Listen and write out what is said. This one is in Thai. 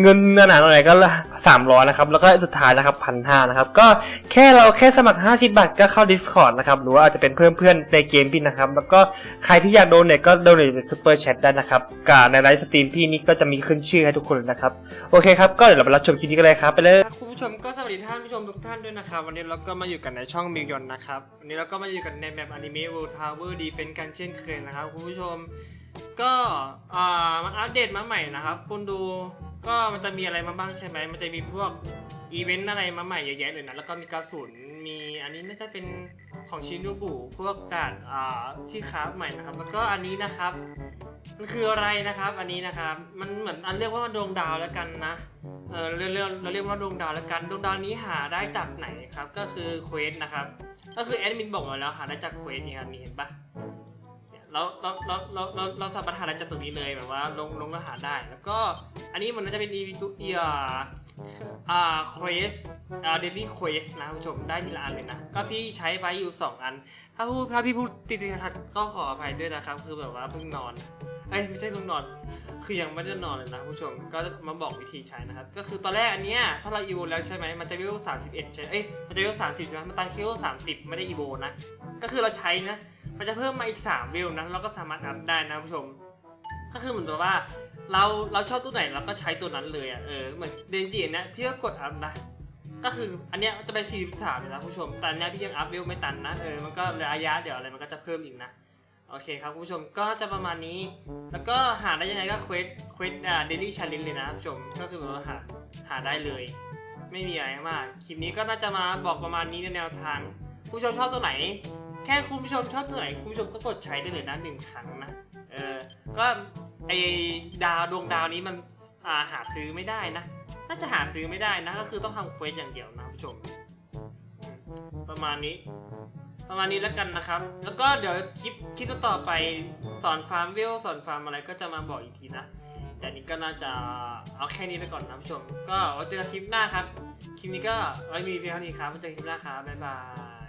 เงินหนาๆหน่อยก็300นะครับ แล้วก็สุดท้ายนะครับพันห้านะครับ ก็แค่เราแค่สมัคร 50 บาทก็เข้า Discord นะครับ หรือว่าอาจจะเป็นเพื่อนเพื่อนๆในเกมพี่นะครับ แล้วก็ใครที่อยากโดนเนี่ยก็โดนในซูเปอร์แชทได้นะครับกับในไลฟ์สตรีมพี่นี่ก็จะมีขึ้นชื่อให้ทุกคนนะครับ โอเคครับ ก็เดี๋ยวเราไปรับชมคลิปนี้กันเลยครับ ไปเลยคุณผู้ชมก็สวัสดีท่านผู้ชมทุกท่านด้วยนะครับ วันนี้เราก็มาอยู่กันในช่องมิลยอนนะครับ วันนี้เราก็มาอยู่กันในแมปอนิเมะ World Tower Defense กันเช่นเคยนะครับคุณผู้ชมก็อ่ามันอัปเดตมาใหม่นะครับคุณดู ก็มันจะมีอะไรมาบ้างใช่ไหม มันจะมีพวกอีเวนต์อะไรมาใหม่เยอะแยะเลยนะ แล้วก็มีกระสุน มีอันนี้น่าจะเป็นของชินดูบุพวกด่านอ่าที่คราฟใหม่นะครับ แล้วก็อันนี้นะครับ มันคืออะไรนะครับ อันนี้นะครับ มันเหมือนอันเรียกว่าดวงดาวแล้วกันนะ เออเราเรียกเราเรียกว่าดวงดาวแล้วกัน ดวงดาวนี้หาได้จากไหนครับ ก็คือเควสนะครับ ก็คือแอดมินบอกมาแล้วหาได้จากเควสนี่ครับนี่เห็นปะ เราเราเราเราเราเราสามารถหาได้จากตรงนี้เลยแบบว่าลงลงแล้วหาได้ แล้วก็อันนี้มันจะเป็นอีวิตุอีอ่าอ่าเควสอ่าเดลี่เควสนะคุณผู้ชมได้ทีละอันเลยนะ ก็พี่ใช้ไปอยู่ 2 อัน ถ้าพูดถ้าพี่พูดติดๆขัดก็ขออภัยด้วยนะครับ คือแบบว่าเพิ่งนอนเอ้ยไม่ใช่เพิ่งนอน คือยังไม่ได้นอนเลยนะคุณผู้ชม ก็มาบอกวิธีใช้นะครับ ก็คือตอนแรกอันเนี้ยถ้าเราอีโวแล้วใช่ไหมมันจะเลเวล31ใช่ เอ้ย มันจะเลเวล30ใช่ไหมมันตั้งเลเวล30ไม่ได้อีโวนะ ก็คือเราใช้นะ มันจะเพิ่มมาอีก3เวนะเราก็สามารถอัพได้นะผู้ชม ก็คือเหมือนกับว่า เราเราชอบตัวไหนเราก็ใช้ตัวนั้นเลยอะเออเหมือนเดนจิเนี้ยพี่ก็กดอัพนะก็คืออันเนี้ยจะเป็น43เลยนะผู้ชมแต่อันเนี้ยพี่ยังอัพเวไม่ตันนะเออมันก็ระยะเดี๋ยวอะไรมันก็จะเพิ่มอีกนะโอเคครับผู้ชมก็จะประมาณนี้ แล้วก็หาได้ยังไงก็เควสเควสอ่าเดลี่ชาเลนเลยนะผู้ชมก็คือแบบว่าหาหาได้เลย ไม่มีอะไรมากคลิปนี้ก็น่าจะมาบอกประมาณนี้ในแนวทาง ผู้ชมชอบตัวไหน แค่คุณผู้ชมชอบตัวไหนคุณผู้ชมก็กดใช้ได้เลยนะหนึ่งครั้งนะ เออ ก็ไอดาวดวงดาวนี้มันอ่าหาซื้อไม่ได้นะ น่าจะหาซื้อไม่ได้นะ ก็คือต้องทำเควสอย่างเดียวนะคุณผู้ชม ประมาณนี้ ประมาณนี้แล้วกันนะครับ แล้วก็เดี๋ยวคลิปคลิปต่อไปสอนฟาร์มเวลสอนฟาร์มอะไรก็จะมาบอกอีกทีนะ แต่นี้ก็น่าจะเอาแค่นี้ไปก่อนนะผู้ชม ก็ไว้เจอกันคลิปหน้าครับ คลิปนี้ก็ไว้มีเพียงเท่านี้ครับไว้เจอกันคลิปหน้าครับบ๊ายบาย